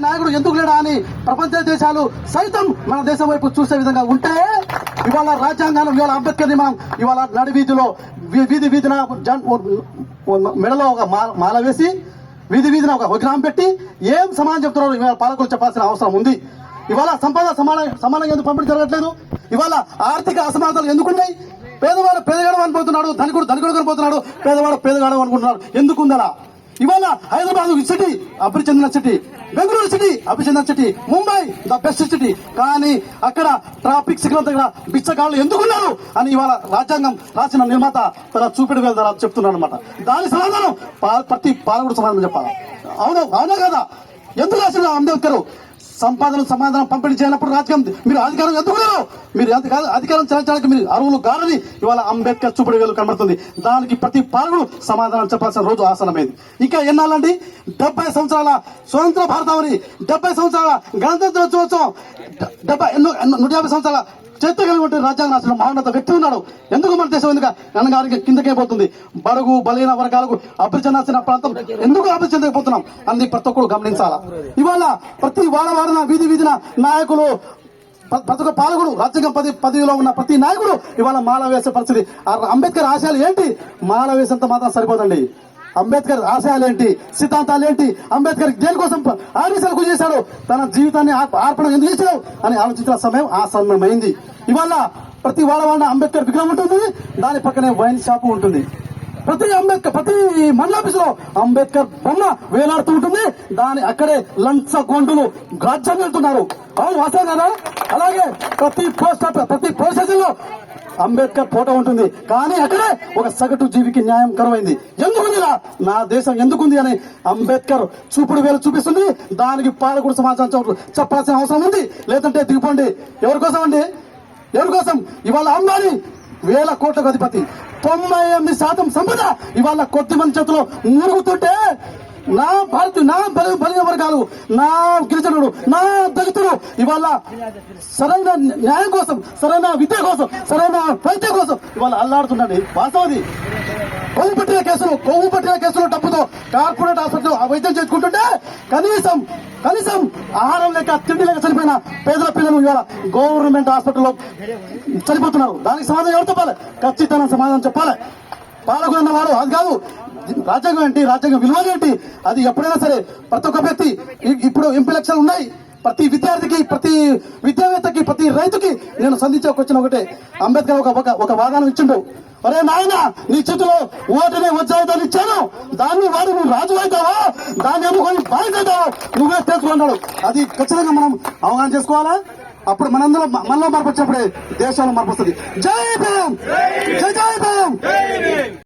నాయకుడు ఎందుకు లేడా అని ప్రపంచ దేశాలు సైతం మన దేశం వైపు చూసే విధంగా ఉంటే ఇవాళ రాజ్యాంగాలు ఇవాళ అంబేద్కర్ని మనం ఇవాళ నడి వీధిలో వీ- వీధి వీధిన జన్- ఓ- మెడలో ఒక మాల- మాల వేసి వీధి వీధిన ఒక విగ్రహం పెట్టి ఏం సమానం చెప్తున్నారు ఇవాళ పాలకులు చెప్పాల్సిన అవసరం ఉంది. ఇవాళ సంపద సమాన సమానంగా ఎందుకు పంపిణీ జరగట్లేదు? ఇవాళ ఆర్థిక అసమానతలు ఎందుకున్నాయి? పేదవాడు పేదగాడు అనుకుంటున్నాడు ధనికుడు ధనికుడు కనిపోతున్నాడు పేదవాడు పేదగాడు అనుకుంటున్నాడు. ఎందుకుందలా ఇవాళ హైదరాబాద్ సిటీ అభివృద్ధి చెందిన సిటీ. బెంగళూరు సిటీ అభివృద్ధి city Mumbai the best city. కానీ అక్కడ ట్రాఫిక్ సిగ్నల్ దగ్గర బిచ్చగాళ్ళు ఎందుకున్నారు అని ఇవాళ రాజ్యాంగం రాసిన నిర్మాత తన చూపిడి వేల ద్వారా చెప్తున్నాడు అనమాట దాని సమాధానం ప్రతి పాలకుడు సమాధానం చెప్పాలి. అవును అవునా కదా? ఎందుకు రాసిన అంబేద్కర్? సంపాదన సమాధానం పంపిణీ చేయనప్పుడు రాజకీయం మీరు అధికారం ఎందుకున్నారు మీరు ఎంత అధికారం చేర్చడానికి మీరు అరువులు గారని ఇవాళ అంబేద్కర్ చూపుడు వేలు కనబడుతుంది. దానికి ప్రతి పాలకుడు సమాధానం చెప్పాల్సిన రోజు ఆసనమైంది ఇంకా ఎన్నాళ్ళండి? డెబ్బై సంవత్సరాల స్వతంత్ర భారతావని డెబ్బై సంవత్సరాల గణతంత్ర దినోత్సవం డెబ్బై ఎన్నో ఎన్నో- నూట యాభై సంవత్సరాల చరిత్ర కలిగి రాజ్యాంగ రాసిన మహోన్నత వ్యక్తి ఉన్నాడు. ఎందుకు మన దేశం ఎందుకు? అనగారికి కిందకే పోతుంది. బడుగు బలైన వర్గాలకు అభివృద్ధి చెందాల్సిన ప్రాంతం ఎందుకు అభివృద్ధి చెందకపోతున్నాం? అన్ని ప్రతి ఒక్కరు గమనించాలా? ఇవాళ ప్రతి వాడ వాడిన వీధి వీధిన నాయకులు ప్రతి ఒక్క పాలకుడు రాజ్యాంగం పది పదవిలో ఉన్న ప్రతి నాయకుడు ఇవాళ మాల వేసే పరిస్థితి. అంబేద్కర్ ఆశయాలు ఏంటి? మాల వేసేంత మాత్రం సరిపోదండి. అంబేద్కర్ ఆశయాలు ఏంటి సిద్ధాంతాలు ఏంటి అంబేద్కర్ దేనికోసం ఆర్మీసలకు చేశాడు. తన జీవితాన్ని ఆర్- ఎందుకు చేశాడు? అని ఆలోచించిన సమయం ఆ సమయం అయింది ఇవాళ ప్రతి వాడ అంబేద్కర్ విగ్రహం ఉంటుంది. దాని పక్కనే వైన్ షాపు ఉంటుంది. ప్రతి అంబేద్కర్ ప్రతి మండల ఆఫీసులో అంబేద్కర్ బొమ్మ వేలాడుతూ ఉంటుంది. దాని అక్కడే లంచ గొండులు రాజ్యం వెళ్తున్నారు. అవును వాసే కదా? అలాగే ప్రతి పోస్ట్ ఆఫీస్ ప్రతి పోలీస్ స్టేషన్లో అంబేద్కర్ ఫోటో ఉంటుంది. కానీ అక్కడే ఒక సగటు జీవికి న్యాయం కరువైంది. ఎందుకుంది నా దేశం ఎందుకుంది అని అంబేద్కర్ చూపుడు వేలు చూపిస్తుంది. దానికి పాలకుడు సమాచారం చెప్పాల్సిన అవసరం ఉంది. లేదంటే దిగిపోండి. ఎవరి కోసం అండి ఎవరి కోసం? ఇవాళ అంబానీ వేల కోట్లకు అధిపతి. తొంభై ఎనిమిది శాతం సంపద ఇవాళ కొద్ది మంది చేతిలో మురుగుతుంటే నా భారత నా బలి బలిన వర్గాలు నా గిరిజనుడు నా దళితుడు ఇవాళ సరైన న్యాయం కోసం సరైన విద్య కోసం సరైన వైద్యం కోసం ఇవాళ అల్లాడుతుండండి వాస్తవది. కొవ్వు పట్టిన కేసులు కొవ్వు పట్టిన కేసులు డబ్బుతో కార్పొరేట్ హాస్పిటల్ వైద్యం చేసుకుంటుంటే కనీసం కనీసం ఆహారం లేక తిండి లేక చనిపోయిన పేదల పిల్లలు ఇవాళ గవర్నమెంట్ హాస్పిటల్లో చనిపోతున్నారు. దానికి సమాధానం ఎవరు చెప్పాలి? ఖచ్చితంగా సమాధానం చెప్పాలి. పాలకులు అన్నవాడు అది కాదు. రాజ్యాంగం ఏంటి? రాజ్యాంగం విలువలు ఏంటి? అది ఎప్పుడైనా సరే ప్రతి ఒక్క వ్యక్తి ఇప్పుడు ఎంపీ ఎలక్షన్లు ఉన్నాయి. ప్రతి విద్యార్థికి ప్రతి విద్యావేత్తకి ప్రతి రైతుకి నేను సంధించే వచ్చిన ఒకటే. అంబేద్కర్ ఒక ఒక- ఒక ఇచ్చిండు. ఒరే నాయన నీ చేతిలో ఓటనే వచ్చాయిదని ఇచ్చాను. దాన్ని వాడు నువ్వు రాజు అవుతావా? దాన్ని అమ్ముకొని బాధ్యతావా నువ్వే తెలుసుకున్నాడు అది ఖచ్చితంగా మనం అవగాహన చేసుకోవాలా? అప్పుడు మనందరం మనలో మార్పు వచ్చినప్పుడే దేశంలో మార్పు వస్తుంది. జై భీమ్! జై జై భీమ్!